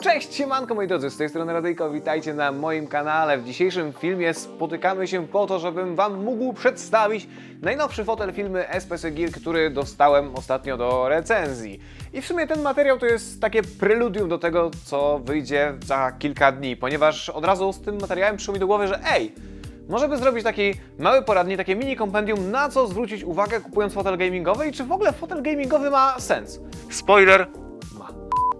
Cześć, siemanko moi drodzy, z tej strony Radyjko, witajcie na moim kanale. W dzisiejszym filmie spotykamy się po to, żebym Wam mógł przedstawić najnowszy fotel filmy SPC Gear, który dostałem ostatnio do recenzji. I w sumie ten materiał to jest takie preludium do tego, co wyjdzie za kilka dni, ponieważ od razu z tym materiałem przyszło mi do głowy, że ej, może by zrobić taki mały poradnik, takie mini kompendium, na co zwrócić uwagę kupując fotel gamingowy i czy w ogóle fotel gamingowy ma sens. Spoiler.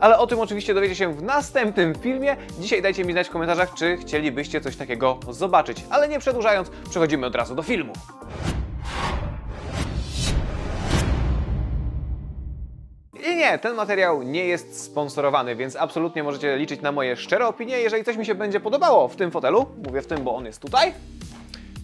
Ale o tym oczywiście dowiecie się w następnym filmie. Dzisiaj dajcie mi znać w komentarzach, czy chcielibyście coś takiego zobaczyć. Ale nie przedłużając, przechodzimy od razu do filmu. I nie, ten materiał nie jest sponsorowany, więc absolutnie możecie liczyć na moje szczere opinie. Jeżeli coś mi się będzie podobało w tym fotelu, mówię w tym, bo on jest tutaj,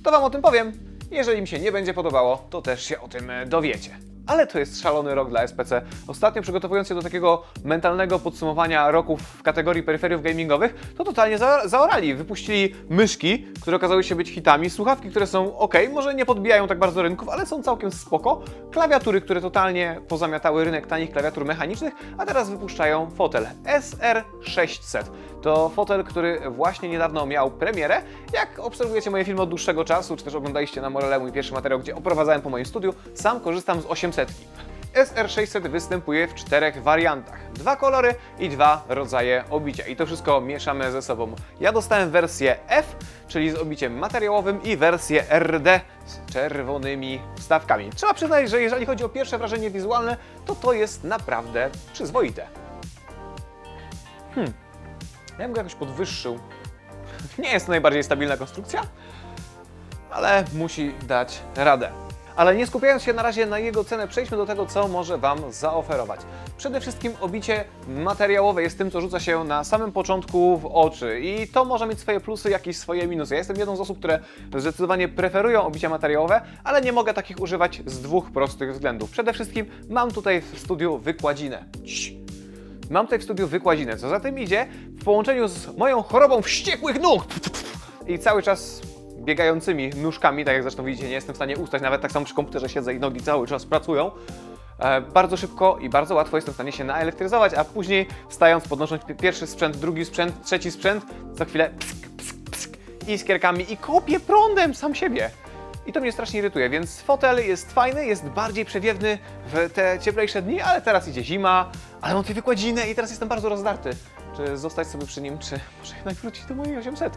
to Wam o tym powiem. Jeżeli mi się nie będzie podobało, to też się o tym dowiecie. Ale to jest szalony rok dla SPC. Ostatnio przygotowując się do takiego mentalnego podsumowania roku w kategorii peryferiów gamingowych, to totalnie za zaorali. Wypuścili myszki, które okazały się być hitami, słuchawki, które są ok, może nie podbijają tak bardzo rynków, ale są całkiem spoko, klawiatury, które totalnie pozamiatały rynek tanich klawiatur mechanicznych, a teraz wypuszczają fotel SR600. To fotel, który właśnie niedawno miał premierę. Jak obserwujecie moje filmy od dłuższego czasu, czy też oglądaliście na Morele mój pierwszy materiał, gdzie oprowadzałem po moim studiu, sam korzystam z 800. SR600 występuje w czterech wariantach. Dwa kolory i dwa rodzaje obicia. I to wszystko mieszamy ze sobą. Ja dostałem wersję F, czyli z obiciem materiałowym i wersję RD z czerwonymi wstawkami. Trzeba przyznać, że jeżeli chodzi o pierwsze wrażenie wizualne, to to jest naprawdę przyzwoite. Hmm. Ja bym go jakoś podwyższył. Nie jest to najbardziej stabilna konstrukcja, ale musi dać radę. Ale nie skupiając się na razie na jego cenę, przejdźmy do tego, co może Wam zaoferować. Przede wszystkim obicie materiałowe jest tym, co rzuca się na samym początku w oczy i to może mieć swoje plusy, jakieś swoje minusy. Ja jestem jedną z osób, które zdecydowanie preferują obicia materiałowe, ale nie mogę takich używać z dwóch prostych względów. Przede wszystkim mam tutaj w studiu wykładzinę. Mam tutaj w studiu wykładzinę, co za tym idzie, w połączeniu z moją chorobą wściekłych nóg i cały czas biegającymi nóżkami, tak jak zresztą widzicie, nie jestem w stanie ustać, nawet tak samo przy komputerze siedzę i nogi cały czas pracują. E, bardzo szybko i bardzo łatwo jestem w stanie się naelektryzować, a później wstając, podnosząc pi- pierwszy sprzęt, drugi sprzęt, trzeci sprzęt, za chwilę psk, psk, psk, iskierkami i kopię prądem sam siebie. I to mnie strasznie irytuje, więc fotel jest fajny, jest bardziej przewiewny w te cieplejsze dni, ale teraz idzie zima, ale mam tutaj wykładzinę i teraz jestem bardzo rozdarty. Czy zostać sobie przy nim, czy może jednak wrócić do mojej 800.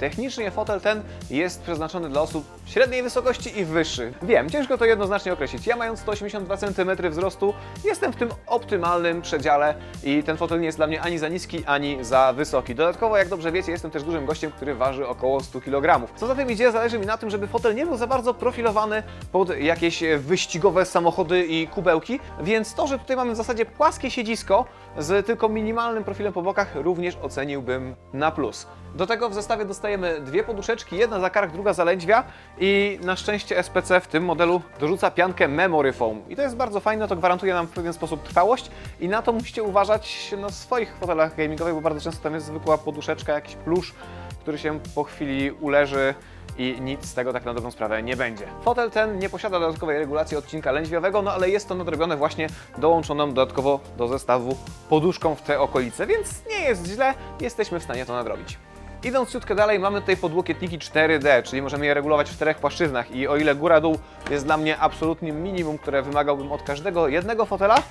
Technicznie fotel ten jest przeznaczony dla osób średniej wysokości i wyższych. Wiem, ciężko to jednoznacznie określić. Ja mając 182 cm wzrostu jestem w tym optymalnym przedziale i ten fotel nie jest dla mnie ani za niski, ani za wysoki. Dodatkowo, jak dobrze wiecie, jestem też dużym gościem, który waży około 100 kg. Co za tym idzie, zależy mi na tym, żeby fotel nie był za bardzo profilowany pod jakieś wyścigowe samochody i kubełki, więc to, że tutaj mamy w zasadzie płaskie siedzisko z tylko minimalnym profilem po bokach również oceniłbym na plus. Do tego w zestawie dostajemy dwie poduszeczki, jedna za kark, druga za lędźwia i na szczęście SPC w tym modelu dorzuca piankę Memory Foam. I to jest bardzo fajne, to gwarantuje nam w pewien sposób trwałość i na to musicie uważać na swoich fotelach gamingowych, bo bardzo często tam jest zwykła poduszeczka, jakiś plusz, który się po chwili uleży i nic z tego tak na dobrą sprawę nie będzie. Fotel ten nie posiada dodatkowej regulacji odcinka lędźwiowego, no ale jest to nadrobione właśnie dołączoną dodatkowo do zestawu poduszką w te okolice, więc nie jest źle, jesteśmy w stanie to nadrobić. Idąc ciutkę dalej, mamy tutaj podłokietniki 4D, czyli możemy je regulować w czterech płaszczyznach i o ile góra-dół jest dla mnie absolutnym minimum, które wymagałbym od każdego jednego fotela,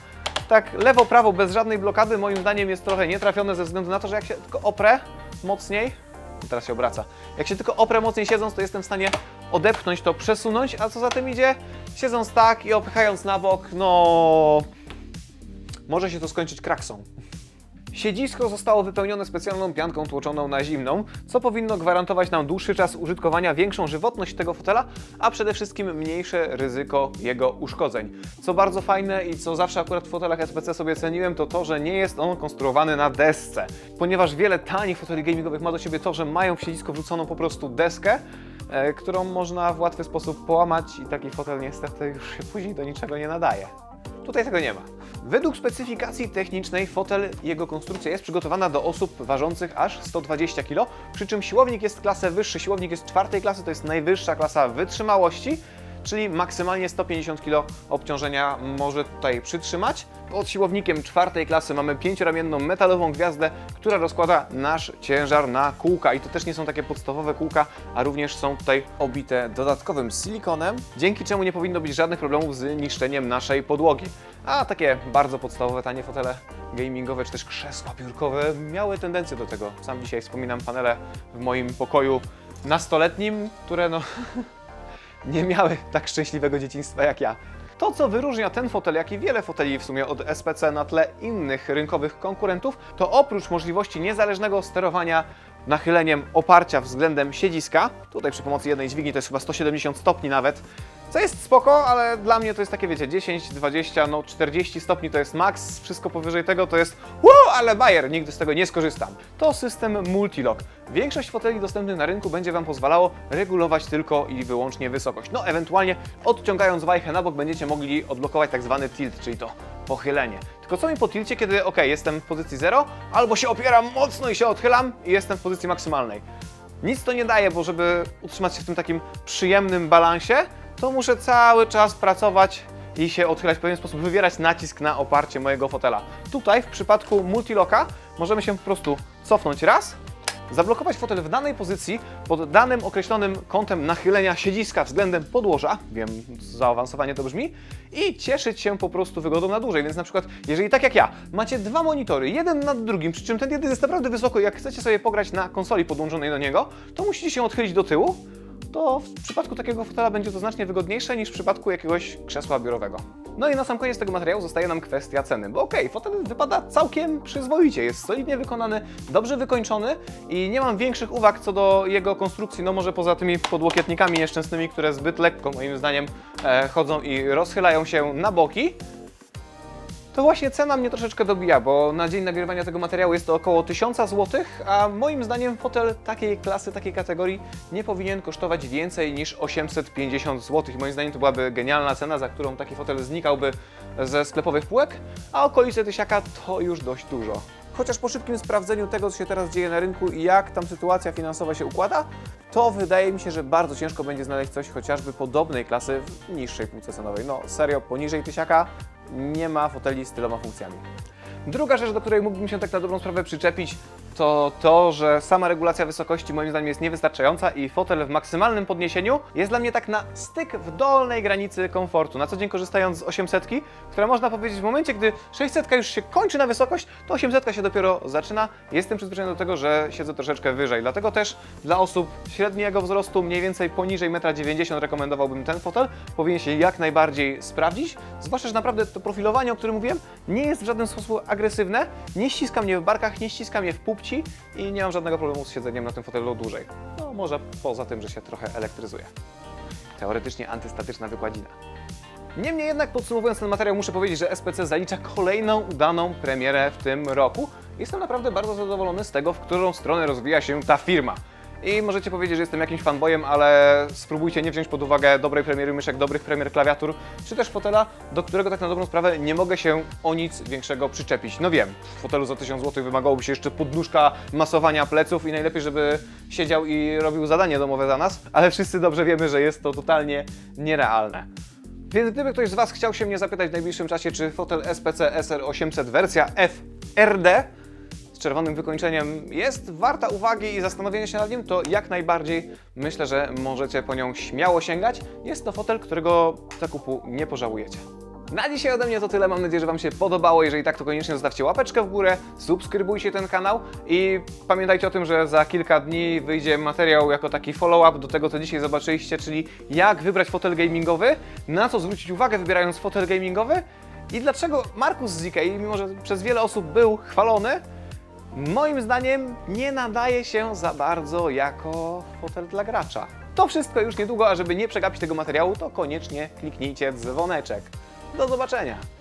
tak lewo-prawo bez żadnej blokady moim zdaniem jest trochę nietrafione ze względu na to, że jak się tylko oprę mocniej, teraz się obraca, jak się tylko oprę mocniej siedząc, to jestem w stanie odepchnąć to, przesunąć, a co za tym idzie, siedząc tak i opychając na bok, no... może się to skończyć kraksą. Siedzisko zostało wypełnione specjalną pianką tłoczoną na zimną, co powinno gwarantować nam dłuższy czas użytkowania, większą żywotność tego fotela, a przede wszystkim mniejsze ryzyko jego uszkodzeń. Co bardzo fajne i co zawsze akurat w fotelach SPC sobie ceniłem, to to, że nie jest on konstruowany na desce. Ponieważ wiele tanich foteli gamingowych ma do siebie to, że mają w siedzisko wrzuconą po prostu deskę, e, którą można w łatwy sposób połamać i taki fotel niestety już się później do niczego nie nadaje. Tutaj tego nie ma. Według specyfikacji technicznej fotel jego konstrukcja jest przygotowana do osób ważących aż 120 kg, przy czym siłownik jest klasę wyższy, siłownik jest czwartej klasy, to jest najwyższa klasa wytrzymałości. Czyli maksymalnie 150 kg obciążenia może tutaj przytrzymać. Pod siłownikiem czwartej klasy mamy pięcioramienną metalową gwiazdę, która rozkłada nasz ciężar na kółka i to też nie są takie podstawowe kółka, a również są tutaj obite dodatkowym silikonem, dzięki czemu nie powinno być żadnych problemów z niszczeniem naszej podłogi. A takie bardzo podstawowe, tanie fotele gamingowe czy też krzesła biurkowe miały tendencję do tego. Sam dzisiaj wspominam panele w moim pokoju nastoletnim, które no nie miały tak szczęśliwego dzieciństwa jak ja. To, co wyróżnia ten fotel, jak i wiele foteli w sumie od SPC na tle innych rynkowych konkurentów, to oprócz możliwości niezależnego sterowania nachyleniem oparcia względem siedziska, tutaj przy pomocy jednej dźwigni to jest chyba 170 stopni nawet, co jest spoko, ale dla mnie to jest takie, wiecie, 10, 20, no 40 stopni to jest max, wszystko powyżej tego to jest wow, ale bajer, nigdy z tego nie skorzystam. To system Multilock. Większość foteli dostępnych na rynku będzie Wam pozwalało regulować tylko i wyłącznie wysokość. No, ewentualnie odciągając wajchę na bok będziecie mogli odblokować tak zwany tilt, czyli to pochylenie. Tylko co mi po tilcie, kiedy ok, jestem w pozycji 0, albo się opieram mocno i się odchylam i jestem w pozycji maksymalnej. Nic to nie daje, bo żeby utrzymać się w tym takim przyjemnym balansie, to muszę cały czas pracować i się odchylać w pewien sposób, wywierać nacisk na oparcie mojego fotela. Tutaj w przypadku multilocka możemy się po prostu cofnąć raz, zablokować fotel w danej pozycji pod danym określonym kątem nachylenia siedziska względem podłoża, wiem, zaawansowanie to brzmi, i cieszyć się po prostu wygodą na dłużej. Więc na przykład, jeżeli tak jak ja, macie dwa monitory, jeden nad drugim, przy czym ten jeden jest naprawdę wysoko jak chcecie sobie pograć na konsoli podłączonej do niego, to musicie się odchylić do tyłu, to w przypadku takiego fotela będzie to znacznie wygodniejsze niż w przypadku jakiegoś krzesła biurowego. No i na sam koniec tego materiału zostaje nam kwestia ceny, bo okej, fotel wypada całkiem przyzwoicie, jest solidnie wykonany, dobrze wykończony i nie mam większych uwag co do jego konstrukcji, no może poza tymi podłokietnikami nieszczęsnymi, które zbyt lekko moim zdaniem e, chodzą i rozchylają się na boki. To właśnie cena mnie troszeczkę dobija, bo na dzień nagrywania tego materiału jest to około 1000 zł, a moim zdaniem fotel takiej klasy, takiej kategorii nie powinien kosztować więcej niż 850 zł. Moim zdaniem to byłaby genialna cena, za którą taki fotel znikałby ze sklepowych półek, a okolice tysiaka to już dość dużo. Chociaż po szybkim sprawdzeniu tego, co się teraz dzieje na rynku i jak tam sytuacja finansowa się układa, to wydaje mi się, że bardzo ciężko będzie znaleźć coś chociażby podobnej klasy w niższej półce cenowej. No serio, poniżej tysiaka nie ma foteli z tyloma funkcjami. Druga rzecz, do której mógłbym się tak na dobrą sprawę przyczepić, to to, że sama regulacja wysokości moim zdaniem jest niewystarczająca i fotel w maksymalnym podniesieniu jest dla mnie tak na styk w dolnej granicy komfortu. Na co dzień korzystając z 800, która można powiedzieć w momencie, gdy 600 już się kończy na wysokość, to 800 się dopiero zaczyna. Jestem przyzwyczajony do tego, że siedzę troszeczkę wyżej. Dlatego też dla osób średniego wzrostu, mniej więcej poniżej 1,90 m rekomendowałbym ten fotel. Powinien się jak najbardziej sprawdzić. Zwłaszcza, że naprawdę to profilowanie, o którym mówiłem, nie jest w żaden sposób agresywne. Nie ściska mnie w barkach, nie ściska mnie w pupci i nie mam żadnego problemu z siedzeniem na tym fotelu dłużej. No może poza tym, że się trochę elektryzuje. Teoretycznie antystatyczna wykładzina. Niemniej jednak podsumowując ten materiał muszę powiedzieć, że SPC zalicza kolejną udaną premierę w tym roku. Jestem naprawdę bardzo zadowolony z tego, w którą stronę rozwija się ta firma. I możecie powiedzieć, że jestem jakimś fanboyem, ale spróbujcie nie wziąć pod uwagę dobrej premiery myszek, dobrych premier klawiatur, czy też fotela, do którego tak na dobrą sprawę nie mogę się o nic większego przyczepić. No wiem, w fotelu za 1000 zł wymagałoby się jeszcze podnóżka masowania pleców i najlepiej, żeby siedział i robił zadanie domowe za nas, ale wszyscy dobrze wiemy, że jest to totalnie nierealne. Więc gdyby ktoś z Was chciał się mnie zapytać w najbliższym czasie, czy fotel SPC SR800 wersja FRD czerwonym wykończeniem jest warta uwagi i zastanowienia się nad nim, to jak najbardziej myślę, że możecie po nią śmiało sięgać. Jest to fotel, którego zakupu nie pożałujecie. Na dzisiaj ode mnie to tyle. Mam nadzieję, że Wam się podobało. Jeżeli tak, to koniecznie zostawcie łapeczkę w górę, subskrybujcie ten kanał i pamiętajcie o tym, że za kilka dni wyjdzie materiał jako taki follow-up do tego, co dzisiaj zobaczyliście, czyli jak wybrać fotel gamingowy, na co zwrócić uwagę wybierając fotel gamingowy i dlaczego Markus z mimo że przez wiele osób był chwalony, moim zdaniem nie nadaje się za bardzo jako fotel dla gracza. To wszystko już niedługo, a żeby nie przegapić tego materiału, to koniecznie kliknijcie dzwoneczek. Do zobaczenia!